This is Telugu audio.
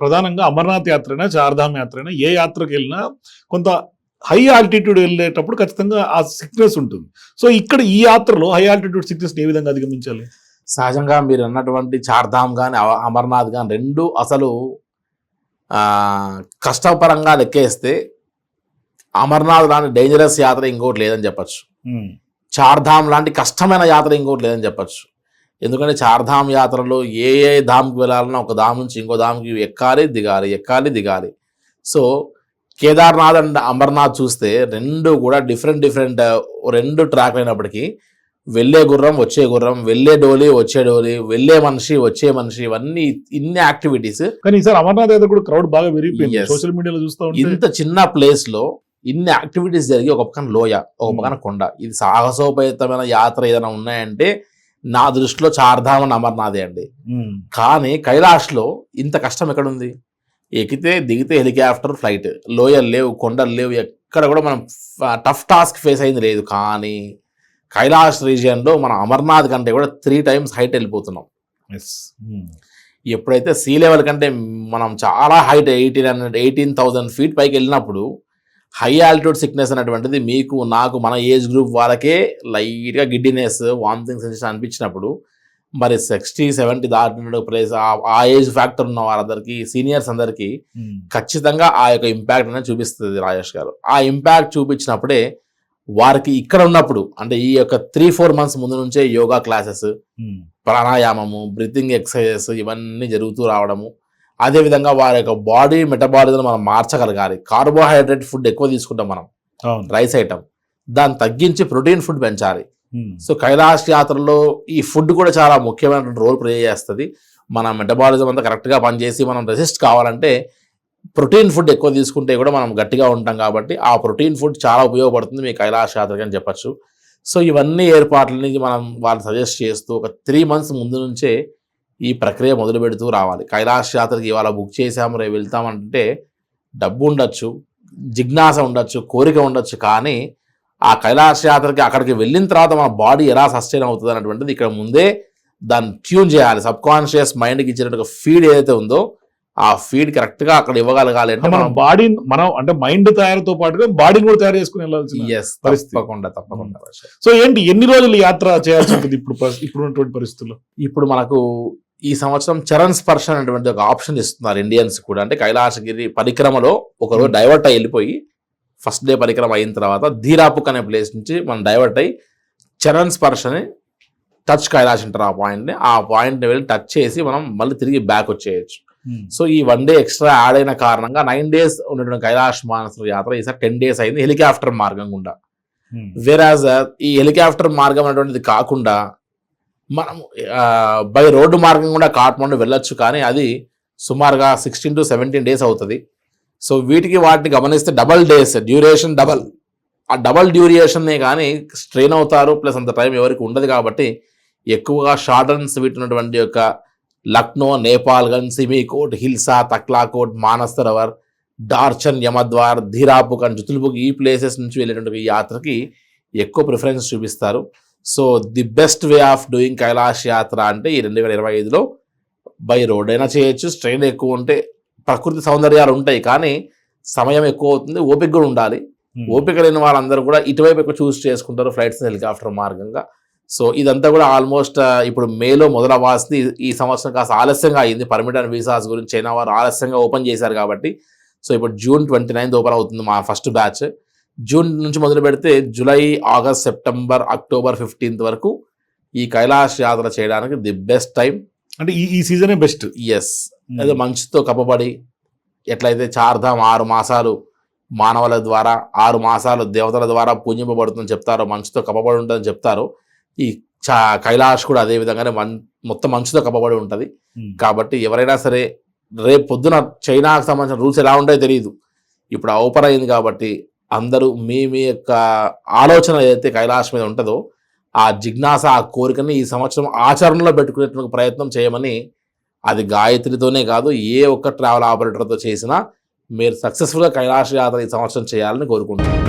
ప్రధానంగా అమర్నాథ్ యాత్రైనా చార్ధామ్ యాత్రైనా ఏ యాత్రకు వెళ్ళినా కొంత హై ఆల్టిట్యూడ్ వెళ్ళేటప్పుడు ఖచ్చితంగా ఆ సిక్నెస్ ఉంటుంది. సో ఇక్కడ ఈ యాత్రలో హై ఆల్టిట్యూడ్ సిక్నెస్ ఏ విధంగా అధిగమించాలి? సహజంగా మీరు అన్నటువంటి చార్ధామ్ కానీ అమర్నాథ్ కానీ రెండు అసలు కష్టపరంగా లెక్కేస్తే అమర్నాథ్ లాంటి డేంజరస్ యాత్ర ఇంకోటి లేదని చెప్పచ్చు. చార్ధామ్ లాంటి కష్టమైన యాత్ర ఇంకోటి లేదని చెప్పచ్చు. ఎందుకంటే చార్ధామ్ యాత్రలో ఏ ఏ ధామ్కి వెళ్ళాలన్నా ఒక ధామ్ నుంచి ఇంకో ధామ్కి ఎక్కాలి దిగాలి ఎక్కాలి దిగాలి. సో కేదార్నాథ్ అండ్ అమర్నాథ్ చూస్తే రెండు కూడా డిఫరెంట్ డిఫరెంట్ రెండు ట్రాక్ అయినప్పటికీ వెళ్ళే గుర్రం వచ్చే గుర్రం వెళ్ళే డోలి వచ్చే డోలి వెళ్ళే మనిషి వచ్చే మనిషి ఇవన్నీ ఇన్ని యాక్టివిటీస్. కానీ ఈసారి అమర్నాథ్ యాత్ర కూడా క్రౌడ్ బాగా పెరిగిపోయింది. సోషల్ మీడియాలో చూస్తూ ఇంత చిన్న ప్లేస్లో ఇన్ని యాక్టివిటీస్ జరిగి ఒక పక్కన లోయ ఒక పక్కన కొండ. ఇది సాహసోపేతమైన యాత్ర ఏదైనా ఉన్నాయంటే నా దృష్టిలో చార్ధామ్ అండ్ అమర్నాథే అండి. కానీ కైలాష్లో ఇంత కష్టం ఎక్కడుంది? ఎక్కితే దిగితే హెలికాప్టర్ ఫ్లైట్. లోయలు లేవు కొండలు లేవు ఎక్కడ కూడా మనం టఫ్ టాస్క్ ఫేస్ అయింది లేదు. కానీ కైలాష్ రీజియన్లో మనం అమర్నాథ్ కంటే కూడా త్రీ టైమ్స్ హైట్ వెళ్ళిపోతున్నాం. ఎప్పుడైతే సీ లెవెల్ కంటే మనం చాలా height eighteen hundred eighteen thousand feet పైకి వెళ్ళినప్పుడు హై ఆల్టిట్యూడ్ సిక్నెస్ అనేటువంటిది మీకు నాకు మన ఏజ్ గ్రూప్ వాళ్ళకే లైట్గా గిడ్డినెస్ వామిటింగ్ సెన్సేషన్ అనిపించినప్పుడు మరి సిక్స్టీ సెవెంటీ దాటిన ప్లేస్ ఆ ఏజ్ ఫ్యాక్టర్ ఉన్న వాళ్ళందరికీ సీనియర్స్ అందరికీ ఉమ్, ఖచ్చితంగా ఆ యొక్క ఇంపాక్ట్ అనేది చూపిస్తుంది రాజేష్ గారు. ఆ ఇంపాక్ట్ చూపించినప్పుడే వారికి ఇక్కడ ఉన్నప్పుడు అంటే ఈ యొక్క త్రీ ఫోర్ మంత్స్ ముందు నుంచే యోగా క్లాసెస్ ఉమ్, ప్రాణాయామము బ్రీతింగ్ ఎక్సర్సైజెస్ ఇవన్నీ జరుగుతూ రావడము అదేవిధంగా వారి యొక్క బాడీ మెటబాలిజం మనం మార్చగలగాలి. కార్బోహైడ్రేట్ ఫుడ్ ఎక్కువ తీసుకుంటాం మనం. రైస్ ఐటమ్ దాన్ని తగ్గించి ప్రోటీన్ ఫుడ్ పెంచాలి. సో కైలాష్ యాత్రలో ఈ ఫుడ్ కూడా చాలా ముఖ్యమైన రోల్ ప్లే చేస్తుంది. మన మెటబాలిజం అంతా కరెక్ట్గా పనిచేసి మనం రెసిస్ట్ కావాలంటే ప్రోటీన్ ఫుడ్ ఎక్కువ తీసుకుంటే కూడా మనం గట్టిగా ఉంటాం కాబట్టి ఆ ప్రోటీన్ ఫుడ్ చాలా ఉపయోగపడుతుంది మీ కైలాష్ యాత్రకి అని చెప్పచ్చు. సో ఇవన్నీ ఏర్పాట్లని మనం వాళ్ళు సజెస్ట్ చేస్తూ ఒక త్రీ మంత్స్ ముందు నుంచే ఈ ప్రక్రియ మొదలు పెడుతూ రావాలి. కైలాష్ యాత్రకి ఇవాళ బుక్ చేసాము రేపు వెళ్తామంటే డబ్బు ఉండొచ్చు జిజ్ఞాస ఉండొచ్చు కోరిక ఉండొచ్చు కానీ ఆ కైలాస యాత్రకి అక్కడికి వెళ్ళిన తర్వాత మన బాడీ ఎలా సస్టైన్ అవుతుంది అనేటువంటిది ఇక్కడ ముందే దాన్ని ట్యూన్ చేయాలి. సబ్ కాన్షియస్ మైండ్కి ఇచ్చినట్టు ఫీడ్ ఏదైతే ఉందో ఆ ఫీడ్ కరెక్ట్గా అక్కడ ఇవ్వగలగాలి అంటే మన బాడీ మనం అంటే మైండ్ తయారుతో పాటుగా బాడీని కూడా తయారు చేసుకుని పరిస్థితి. తప్పకుండా తప్పకుండా సో ఏంటి? ఎన్ని రోజులు యాత్ర చేయాల్సి ఉంటుంది ఇప్పుడు ఇప్పుడు ఉన్నటువంటి పరిస్థితుల్లో? ఇప్పుడు మనకు ఈ సంవత్సరం చరణ్ స్పర్శ అనేటువంటి ఒక ఆప్షన్ ఇస్తున్నారు ఇండియన్స్ కూడా. అంటే కైలాసగిరి పరిక్రమలో ఒకరోజు డైవర్ట్ అయ్యి వెళ్ళిపోయి ఫస్ట్ డే పరిక్రమ అయిన తర్వాత ధీరాపుక్ అనే ప్లేస్ నుంచి మనం డైవర్ట్ అయ్యి చరణ్ స్పర్శని టచ్ కైలాష్ అంటారు ఆ పాయింట్ని ఆ పాయింట్ని వెళ్ళి టచ్ చేసి మనం మళ్ళీ తిరిగి బ్యాక్ వచ్చేయచ్చు. సో ఈ వన్ డే ఎక్స్ట్రా యాడ్ అయిన కారణంగా నైన్ డేస్ ఉన్నటువంటి కైలాష్ మానస యాత్ర ఈసారి టెన్ డేస్ అయింది హెలికాప్టర్ మార్గం గుండా. వేరాజ్ ఈ హెలికాప్టర్ మార్గం అనేటువంటిది కాకుండా మనం బై రోడ్డు మార్గం కూడా కాఠ్మండు వెళ్ళొచ్చు కానీ అది సుమారుగా సిక్స్టీన్ టు సెవెంటీన్ డేస్ అవుతుంది. సో వీటికి వాటిని గమనిస్తే డబల్ డేస్ డ్యూరేషన్ డబల్ ఆ డబల్ డ్యూరేషన్నే కానీ స్ట్రెయిన్ అవుతారు ప్లస్ అంత టైం ఎవరికి ఉండదు కాబట్టి ఎక్కువగా షార్ట్ అండ్ ఉన్నటువంటి యొక్క లక్నో నేపాల్గంజ్ సిమీకోట్ హిల్సా తక్లాకోట్ మానసరవర్ డార్చన్ యమద్వార్ ధీరాపుకన్ జుతుల్బుక్ ఈ ప్లేసెస్ నుంచి వెళ్ళేటువంటి ఈ యాత్రకి ఎక్కువ ప్రిఫరెన్స్ చూపిస్తారు. So the best way of doing Kailash Yatra అంటే ఈ రెండు వేల ఇరవై ఐదులో బై రోడ్ అయినా చేయొచ్చు ట్రైన్ ఎక్కువ ఉంటే ప్రకృతి సౌందర్యాలు ఉంటాయి కానీ సమయం ఎక్కువ అవుతుంది ఓపిక కూడా ఉండాలి. ఉమ్. ఓపిక లేని వాళ్ళందరూ కూడా ఇటువైపు ఎక్కువ చూస్ చేసుకుంటారు ఫ్లైట్స్ హెలికాప్టర్ మార్గంగా. సో ఇదంతా కూడా ఆల్మోస్ట్ ఇప్పుడు మేలో మొదలవ్వాల్సింది ఈ- ఈ సంవత్సరం కాస్త ఆలస్యంగా అయింది. పర్మిట్ అండ్ వీసాస్ గురించి చైనా వారు ఆలస్యంగా ఓపెన్ చేశారు కాబట్టి. సో ఇప్పుడు జూన్ ట్వంటీ నైన్త్ ఓపెన్ అవుతుంది మా ఫస్ట్ బ్యాచ్. జూన్ నుంచి మొదలు పెడితే July August September October fifteenth వరకు ఈ కైలాష్ యాత్ర చేయడానికి ది బెస్ట్ టైం. అంటే ఈ ఈ సీజనే బెస్ట్. ఎస్ ఏదో మంచుతో కప్పబడి ఎట్లయితే చార్ధామ్ ఆరు మాసాలు మానవుల ద్వారా ఆరు మాసాలు దేవతల ద్వారా పూజింపబడుతుందని చెప్తారో మంచుతో కప్పబడి ఉంటుందని చెప్తారో ఈ చా కైలాష్ కూడా అదే విధంగానే మన్ మొత్తం మంచుతో కప్పబడి ఉంటుంది. కాబట్టి ఎవరైనా సరే రేపు పొద్దున చైనాకు సంబంధించిన రూల్స్ ఎలా ఉంటాయో తెలియదు ఇప్పుడు ఓపెన్ అయింది కాబట్టి అందరూ మీ మీ యొక్క ఆలోచన ఏదైతే కైలాష్ మీద ఉంటుందో ఆ జిజ్ఞాస ఆ కోరికని ఈ సంవత్సరం ఆచరణలో పెట్టుకునేటువంటి ప్రయత్నం చేయమని అది గాయత్రితోనే కాదు ఏ ఒక్క ట్రావెల్ ఆపరేటర్తో చేసినా మీరు సక్సెస్ఫుల్గా కైలాస యాత్ర ఈ సంవత్సరం చేయాలని కోరుకుంటున్నాను.